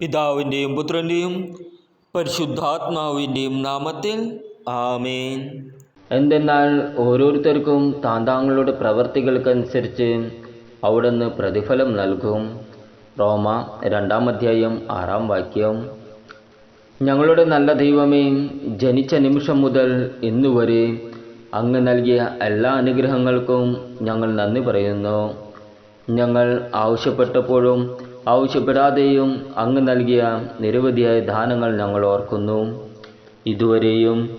പിതാവിന്റെയും പുത്രന്റെയും പരിശുദ്ധാത്മാവിന്റെയും നാമത്തിൽ ആമേൻ. എന്തെന്നാൽ ഓരോരുത്തർക്കും താൻ താങ്കളുടെ പ്രവർത്തികൾക്കനുസരിച്ച് അവിടുന്ന് പ്രതിഫലം നൽകും. റോമ രണ്ടാം അധ്യായം ആറാം വാക്യം. ഞങ്ങളുടെ നല്ല ദൈവമേ ജനിച്ച നിമിഷം മുതൽ ഇന്നുവരെ അങ്ങ് നൽകിയ എല്ലാ അനുഗ്രഹങ്ങൾക്കും ഞങ്ങൾ നന്ദി പറയുന്നു. ഞങ്ങൾ ആവശ്യപ്പെട്ടപ്പോഴും ആവശ്യപ്പെടാതെയും അങ്ങ് നൽകിയ നിരവധിയായ ദാനങ്ങൾ ഞങ്ങൾ ഓർക്കുന്നു. ഇതുവരെയും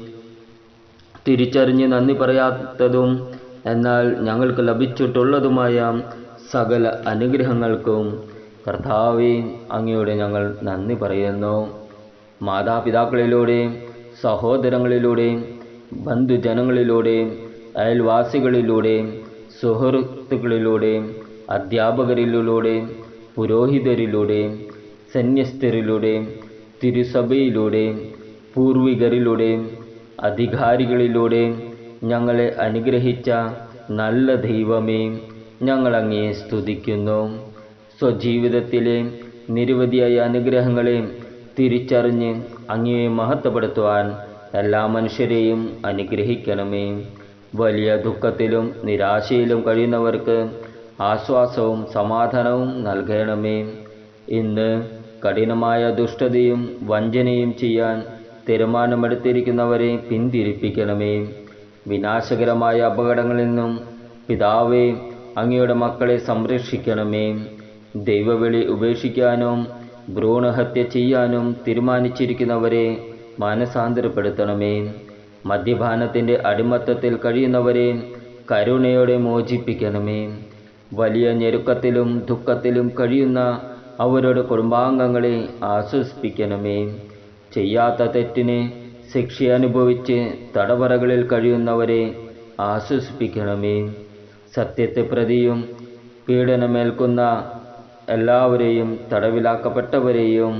തിരിച്ചറിഞ്ഞ് നന്ദി പറയാത്തതും എന്നാൽ ഞങ്ങൾക്ക് ലഭിച്ചിട്ടുള്ളതുമായ സകല അനുഗ്രഹങ്ങൾക്കും കർത്താവെ അങ്ങയോടെ ഞങ്ങൾ നന്ദി പറയുന്നു. മാതാപിതാക്കളിലൂടെ സഹോദരങ്ങളിലൂടെ ബന്ധുജനങ്ങളിലൂടെ അയൽവാസികളിലൂടെ സുഹൃത്തുക്കളിലൂടെ അധ്യാപകരിലൂടെ പുരോഹിതരിലൂടെ സന്യസ്തരിലൂടെ തിരുസഭയിലൂടെ പൂർവികരിലൂടെ അധികാരികളിലൂടെ ഞങ്ങളെ അനുഗ്രഹിച്ച നല്ല ദൈവമേ ഞങ്ങളങ്ങയെ സ്തുതിക്കുന്നു. സ്വജീവിതത്തിലെ നിരവധിയായ അനുഗ്രഹങ്ങളെ തിരിച്ചറിഞ്ഞ് അങ്ങയെ മഹത്വപ്പെടുത്തുവാൻ എല്ലാ മനുഷ്യരെയും അനുഗ്രഹിക്കണമേ. വലിയ ദുഃഖത്തിലും നിരാശയിലും കഴിയുന്നവർക്ക് ആശ്വാസവും സമാധാനവും നൽകണമേ. ഇന്ന് കഠിനമായ ദുഷ്ടതയും വഞ്ചനയും ചെയ്യാൻ തീരുമാനമെടുത്തിരിക്കുന്നവരെ പിന്തിരിപ്പിക്കണമേ. വിനാശകരമായ അപകടങ്ങളിൽ നിന്നും പിതാവേ അങ്ങയുടെ മക്കളെ സംരക്ഷിക്കണമേ. ദൈവവിളി ഉപേക്ഷിക്കാനും ഭ്രൂണഹത്യ ചെയ്യാനും തീരുമാനിച്ചിരിക്കുന്നവരെ മാനസാന്തരപ്പെടുത്തണമേ. മദ്യപാനത്തിന്റെ അടിമത്തത്തിൽ കഴിയുന്നവരെ കരുണയോടെ മോചിപ്പിക്കണമേ. വലിയ ഞെരുക്കത്തിലും ദുഃഖത്തിലും കഴിയുന്ന അവരുടെ കുടുംബാംഗങ്ങളെ ആശ്വസിപ്പിക്കണമേ. ചെയ്യാത്ത തെറ്റിന് ശിക്ഷ അനുഭവിച്ച് തടവറകളിൽ കഴിയുന്നവരെ ആശ്വസിപ്പിക്കണമേ. സത്യത്തെ പ്രതിയും പീഡനമേൽക്കുന്ന എല്ലാവരെയും തടവിലാക്കപ്പെട്ടവരെയും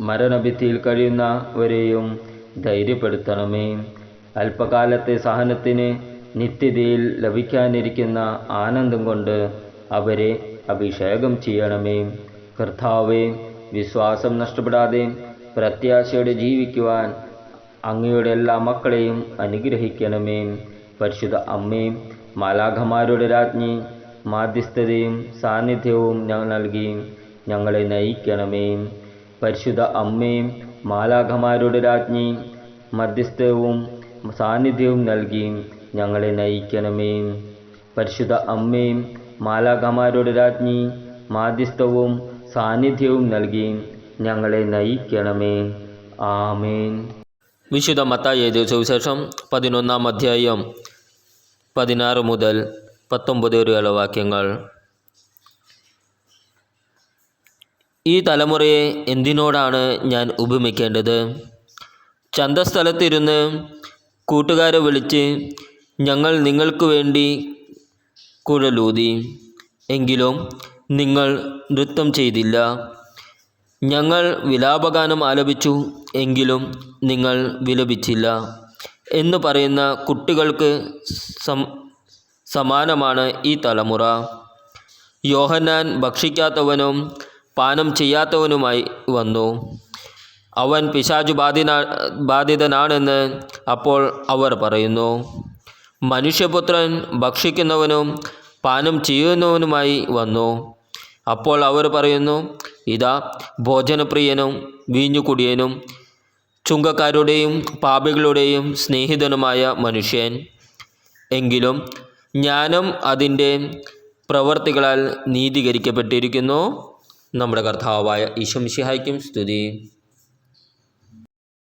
മരണഭിത്തിയിൽ കഴിയുന്നവരെയും ധൈര്യപ്പെടുത്തണമേ. അല്പകാലത്തെ സഹനത്തിന് നിത്യതയിൽ ലഭിക്കാനിരിക്കുന്ന ആനന്ദം കൊണ്ട് അവരെ അഭിഷേകം ചെയ്യണമേ. കർത്താവെ വിശ്വാസം നഷ്ടപ്പെടാതെ പ്രത്യാശയോടെ ജീവിക്കുവാൻ അങ്ങയുടെ എല്ലാ മക്കളെയും അനുഗ്രഹിക്കണമേ. പരിശുദ്ധ അമ്മയും മാലാഖമാരുടെ രാജ്ഞി മാധ്യസ്ഥതയും സാന്നിധ്യവും ഞങ്ങൾ നൽകി ഞങ്ങളെ നയിക്കണമേ. പരിശുദ്ധ അമ്മയും മാലാഖമാരുടെ രാജ്ഞി മധ്യസ്ഥവും സാന്നിധ്യവും നൽകി ഞങ്ങളെ നയിക്കണമേ. പരിശുദ്ധ അമ്മയും മാലാകമാരുടെ രാജ്ഞി മാധ്യസ്ഥവും സാന്നിധ്യവും നൽകി ഞങ്ങളെ നയിക്കണമേ. ആമേൻ. വിശുദ്ധ മത്തായി സുവിശേഷം പതിനൊന്നാം അധ്യായം പതിനാറ് മുതൽ പത്തൊമ്പത് വരെയുള്ള വാക്യങ്ങൾ. ഈ തലമുറയെ എന്തിനോടാണ് ഞാൻ ഉപമിക്കേണ്ടത്? ചന്തസ്ഥലത്തിരുന്ന് കൂട്ടുകാരെ വിളിച്ച് ഞങ്ങൾ നിങ്ങൾക്ക് വേണ്ടി കുഴലൂതി. എങ്കിലും നിങ്ങൾ നൃത്തം ചെയ്തില്ല. ഞങ്ങൾ വിലാപഗാനം ആലപിച്ചു എങ്കിലും നിങ്ങൾ വിലപിച്ചില്ല എന്ന് പറയുന്ന കുട്ടികൾക്ക് സമാനമാണ് ഈ തലമുറ. യോഹന്നാൻ ഭക്ഷിക്കാത്തവനും പാനം ചെയ്യാത്തവനുമായി വന്നു. അവൻ പിശാചു ബാധിന ബാധിതനാണെന്ന് അപ്പോൾ അവർ പറയുന്നു. മനുഷ്യപുത്രൻ ഭക്ഷിക്കുന്നവനും പാനം ചെയ്യുന്നവനുമായി വന്നു. അപ്പോൾ അവർ പറയുന്നു ഇതാ ഭോജനപ്രിയനും വീഞ്ഞുകുടിയനും ചുങ്കക്കാരുടെയും പാപികളുടെയും സ്നേഹിതനുമായ മനുഷ്യൻ. എങ്കിലും ജ്ഞാനം അതിന്റെ പ്രവർത്തികളാൽ നീതീകരിക്കപ്പെട്ടിരിക്കുന്നു. നമ്മുടെ കർത്താവായ ഈശംഷിഹായ്ക്കും സ്തുതി.